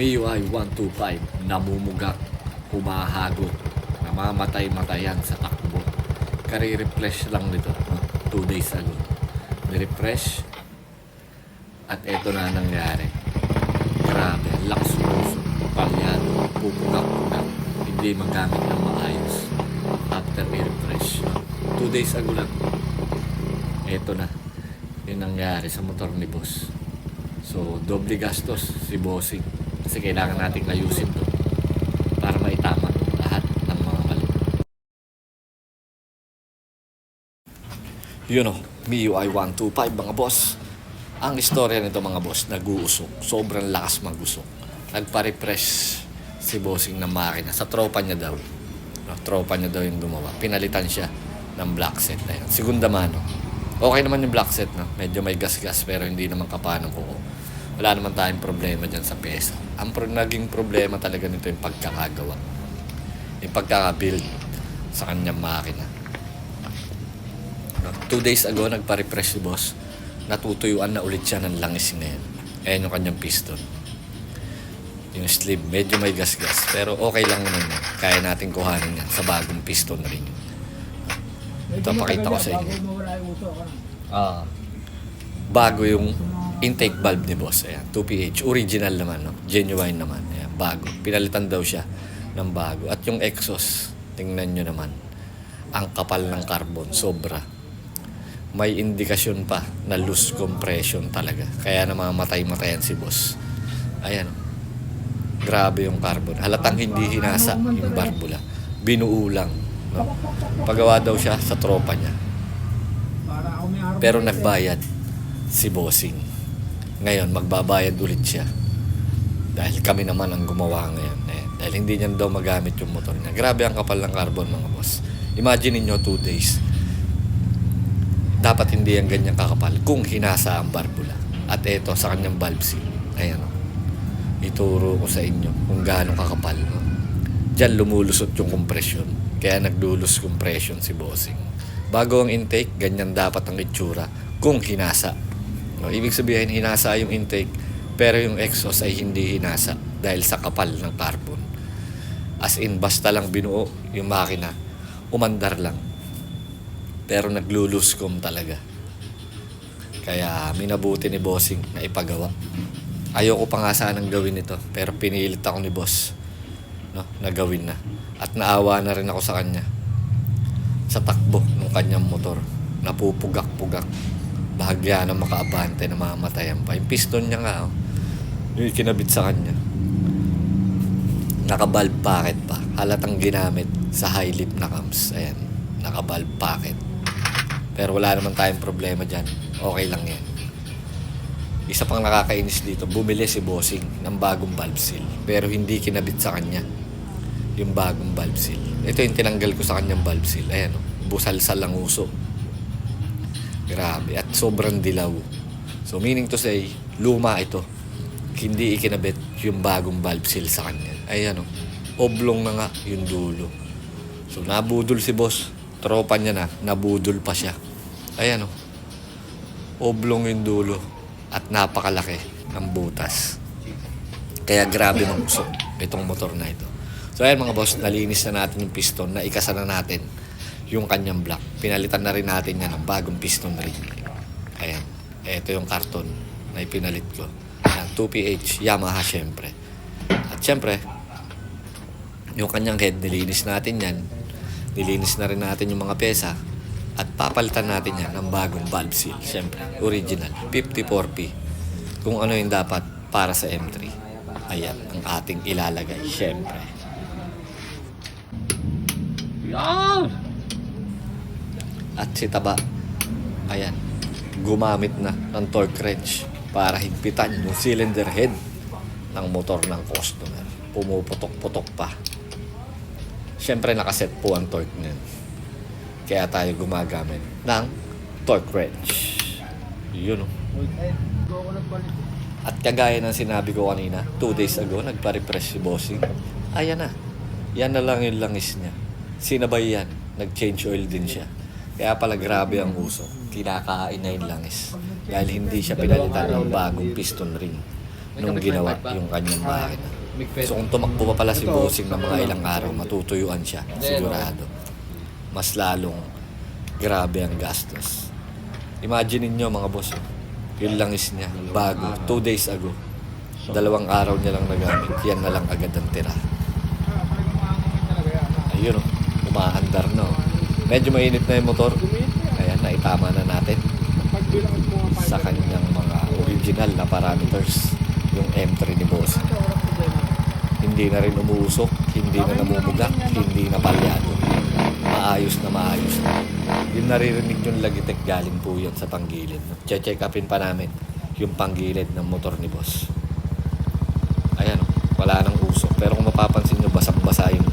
MIUI 125 namumugak, humahagot, namamatay-matayan sa takbo. Kari-refresh lang nito, no? two days ago. Ni-refresh at eto na nangyari. Grabe, lakas puso, palyado, pupugak-pugak, hindi magamit ng maayos after i-refresh. Two days ago lang. Eto na. Yun nangyari sa motor ni boss. So, doble gastos si bossing. Kasi kailangan nating ayusin to para maitama lahat ng mga mali. Yun o, MIUI 125 mga boss. Ang istorya nito mga boss, nag-uusok. Sobrang lakas mag-usok. Nagpa-refresh si bossing ng makina. Sa tropa niya daw. No, tropa niya daw yung gumawa. Pinalitan siya ng black set na yun. Segunda mano. Okay naman yung black set, no? Medyo may gas-gas pero hindi naman kapanong kuko. Wala naman tayong problema dyan sa pesa. Ang pro- naging problema talaga nito yung pagkakagawa. Yung pagkakabuild sa kanyang makina. No? Two days ago, nagpa-refresh si boss. Natutuyuan na ulit siya ng langis na yan. Ayan yung kanyang piston. Yung sleeve, medyo may gas-gas. Pero okay lang naman yan. Kaya natin kuhanin yan sa bagong piston ring. Ito, pakita ko sa inyo. Ah. bago yung intake valve ni boss. Ayan, 2PH. Original naman, no? Genuine naman. Ayan, bago. Pinalitan daw siya ng bago. At yung exhaust, tingnan nyo naman. Ang kapal ng carbon, sobra. May indikasyon pa na loose compression talaga. Kaya namamatay-matayan si boss. Ayan. Grabe yung carbon. Halatang hindi hinasa yung barbula. Binuo lang. No? Pagawa daw siya sa tropa niya. Pero na- nagbayad si Bossing. Ngayon, magbabayad ulit siya. Dahil kami naman ang gumawa ngayon. Eh, dahil hindi niya daw magamit yung motor niya. Grabe ang kapal ng carbon mga boss. Imagine niyo two days. Dapat hindi yan ganyan kakapal kung hinasa ang barbula. At eto sa kanyang valve seal. Ayan o. Ituro ko sa inyo kung gaano kakapal. No? Diyan lumulusot yung compression. Kaya nagdulus compression si Bossing. Bago ang intake, ganyan dapat ang itsura kung hinasa. No, ibig sabihin, hinasa yung intake, pero yung exhaust ay hindi hinasa dahil sa kapal ng carbon. As in, basta lang binuo yung makina, umandar lang. Pero nagluluskom talaga. Kaya minabuti ni Bossing na ipagawa. Ayoko pa nga sanang gawin ito, pero pinilit ako ni Boss no, na gawin na. At naawa na rin ako sa kanya sa takbo ng kanyang motor. Napupugak-pugak. Bahagya na makaabante na mamatayan pa. Yung piston niya nga, oh, yung kinabit sa kanya. Nakabalb packet pa. Halatang ginamit sa high lip na cams. Ayan, nakabalb packet. Pero wala naman tayong problema dyan. Okay lang yan. Isa pang nakakainis dito, bumili si Bossing ng bagong valve seal. Pero hindi kinabit sa kanya yung bagong valve seal. Ito yung tinanggal ko sa kanyang valve seal. Ayan, oh, busal-sal ang uso. Grabe. At sobrang dilaw. So, meaning to say, luma ito. Hindi ikinabit yung bagong valve seal sa kanya. Ayan, oh, oblong na nga yung dulo. So, nabudol si boss. Tropa niya na, nabudol pa siya. Ayan, oh, oblong yung dulo at napakalaki ng butas. Kaya grabe mang usok itong motor na ito. So ayan mga boss, nalinis na natin yung piston, naikasa na natin yung kanyang block. Pinalitan na rin natin yan ng bagong piston ring. Ayan, ito yung karton na ipinalit ko. Ayan, 2PH, Yamaha syempre. At syempre, yung kanyang head, nilinis natin yan. Nilinis na rin natin yung mga pesa. At papalitan natin yan ng bagong valve seal. Siyempre, original. 54P. Kung ano yung dapat para sa M3. Ayan, ang ating ilalagay. Siyempre. Yan! At si Taba, ayan, gumamit na ng torque wrench para higpitan yung cylinder head ng motor ng customer. Pumuputok-putok pa. Siyempre, nakaset po ang torque niyan. Kaya tayo gumagamit ng torque wrench. Yun oh. Ako nagbalik. At kagaya ng sinabi ko kanina, two days ago, nagpa-refresh si Bossing. Ayan na. Yan na lang yung langis niya. Sinabay yan. Nag-change oil din siya. Kaya pala grabe ang uso. Kinakain na yung langis. Dahil hindi siya pinalitan ng bagong piston ring. nung ginawa yung kanyang makina. So kung tumakbo pa pala si Bossing ng mga ilang araw, matutuyuan siya, sigurado. Mas lalong grabe ang gastos. Imagine niyo mga boss, oh. yung langis niya, bago, two days ago. Dalawang araw niya lang nagamit, yan na lang agad ang tira. Ayun oh, umaandar na oh. Medyo mainit na yung motor. Ayan, naitama na natin sa kanyang mga original na parameters. Yung M3 ni Boss. Hindi na rin umuusok, hindi na namumugak, hindi na palyado. Maayos na maayos. Yung naririnig yung lagitek galing po yun sa panggilid. Che-check upin pa namin yung panggilid ng motor ni Boss. Ayan, wala nang usok. Pero kung mapapansin nyo, basang-basa yung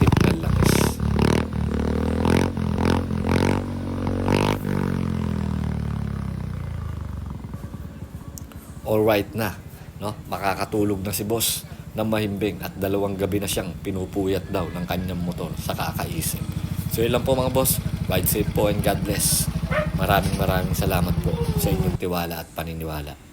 Alright na, no? Makakatulog na si boss ng mahimbing at dalawang gabi na siyang pinupuyat daw ng kanyang motor sa kakaisip. So yun lang po mga boss. Ride safe po and God bless. Maraming maraming salamat po sa inyong tiwala at paniniwala.